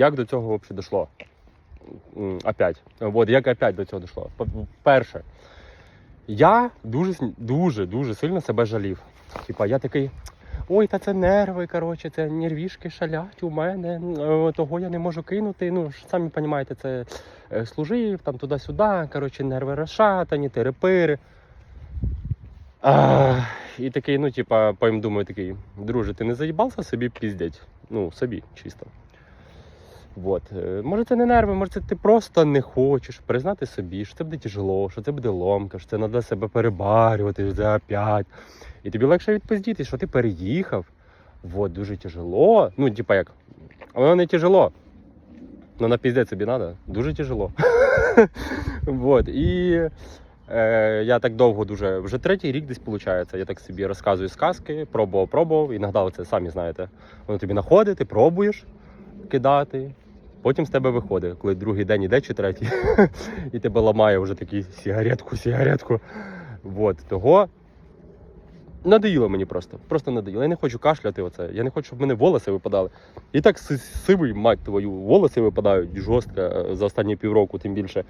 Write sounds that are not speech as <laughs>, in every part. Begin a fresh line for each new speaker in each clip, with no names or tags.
Як до цього взагалі дійшло? Опять. От як опять до цього дійшло? Перше, я дуже, дуже, дуже сильно себе жалів. Типа, я такий. Ой, та це нерви, коротше, це нервішки шалять у мене. Того я не можу кинути. Ну, самі розумієте, це е, служив там туди-сюди, коротше, нерви розшатані, терепири. А, і такий, ну, типа, потім думаю, такий, друже, ти не заїбався собі піздять? Ну, собі, чисто. Вот. Е, Може, це не нерви, може, це ти просто не хочеш признати собі, що це буде тяжело, що це буде ломка, що це треба себе перебарювати, що це опять. І тобі легше відпиздіти, що ти переїхав. Вот, дуже тяжело. Ну, типа як. Воно не тяжело. Ну, на піздець собі треба. Дуже тяжело. <laughs> вот. І е, я так довго дуже, вже третій рік десь виходить. Я так собі розказую сказки, пробував, пробував. Іноді це самі знаєте. Воно тобі находить, ти пробуєш кидати. Потім з тебе виходить, коли другий день іде чи третій, <laughs> і тебе ламає вже такий сигаретку, сигаретку. Вот, того надоїло мені просто. Просто надоїло. Я не хочу кашляти оце. Я не хочу, щоб в мене волоси випадали. І так сивий, мать твою, волоси випадають жорстко е, за останні півроку, тим більше.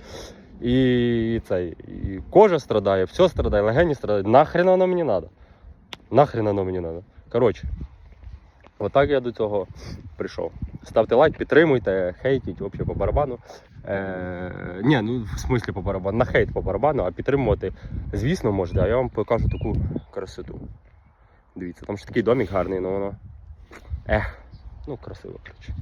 І цей, і кожа страдає, все страдає, легені страдають. Нахрен воно мені треба? Нахрен воно мені треба. Коротше, отак я до цього прийшов. Ставте лайк, підтримуйте, хейтіть, взагалі по барабану. Е, ні, ну в смислі по барабану, на хейт по барабану, а підтримувати, звісно, можете. А я вам покажу таку красоту. Дивіться, там ще такий домик гарний, але воно. Ех, ну красиво, коротше.